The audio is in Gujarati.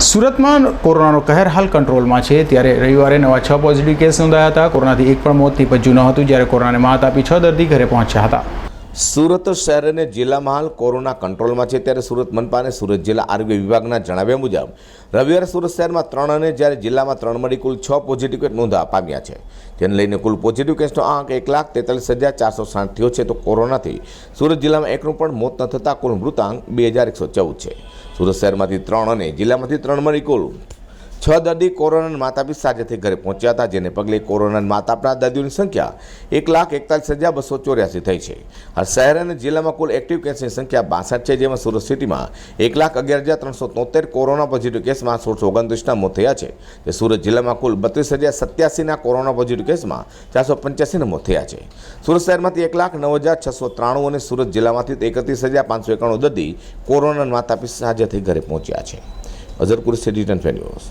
સુરતમાં કોરોનાનો કહેર હાલ કંટ્રોલમાં છે. ત્યારે રવિવારે નવા છ પોઝિટિવ કેસ નોંધાયા હતા. કોરોનાથી એક પણ મોત નિપજ્યું ન હતું. જ્યારે કોરોનાને માત આપી છ દર્દી ઘરે પહોંચ્યા હતા. સુરત શહેર અને જિલ્લામાં હાલ કોરોના કંટ્રોલમાં છે ત્યારે સુરત મનપા અને સુરત જિલ્લા આરોગ્ય વિભાગના જણાવ્યા મુજબ, રવિવારે સુરત શહેરમાં ત્રણ અને જ્યારે જિલ્લામાં ત્રણ મળી કુલ છ પોઝિટિવ કેસ નોંધવા પામ્યા છે. જેને લઈને કુલ પોઝિટિવ કેસનો આંક એક લાખ તેતાલીસ હજાર ચારસો સાઠ થયો છે તો કોરોનાથી સુરત જિલ્લામાં એકનું પણ મોત ન થતાં કુલ મૃતાંક બે હજાર એકસો ચૌદ છે. સુરત શહેરમાંથી ત્રણ અને જિલ્લામાંથી ત્રણ મળી કુલ છ દર્દી કોરોનાના માતાપી સાજેથી ઘરે પહોંચ્યા હતા, જેને પગલે કોરોનાના માતાપના દર્દીઓની સંખ્યા એક લાખ એકતાલીસ હજાર બસો ચોર્યાસી થઈ છે. આ શહેર અને જિલ્લામાં કુલ એક્ટિવ કેસની સંખ્યા બાસઠ છે, જેમાં સુરત સિટીમાં એક લાખ અગિયાર હજાર ત્રણસો તોતેર કોરોના પોઝિટિવ કેસમાં સોળસો ઓગણત્રીસના મોત થયા છે તે સુરત જિલ્લામાં કુલ બત્રીસ હજાર સત્યાસીના કોરોના પોઝિટિવ કેસમાં ચારસો પંચ્યાસીના મોત થયા છે. સુરત શહેરમાંથી એક લાખ નવ હજાર છસો ત્રાણું અને સુરત જિલ્લામાંથી એકત્રીસ હજાર પાંચસો એકાણું દર્દી કોરોનાના માતાપી સાજેથી ઘરે પહોંચ્યા છે. અઝરપુર સિટી ન્યૂઝ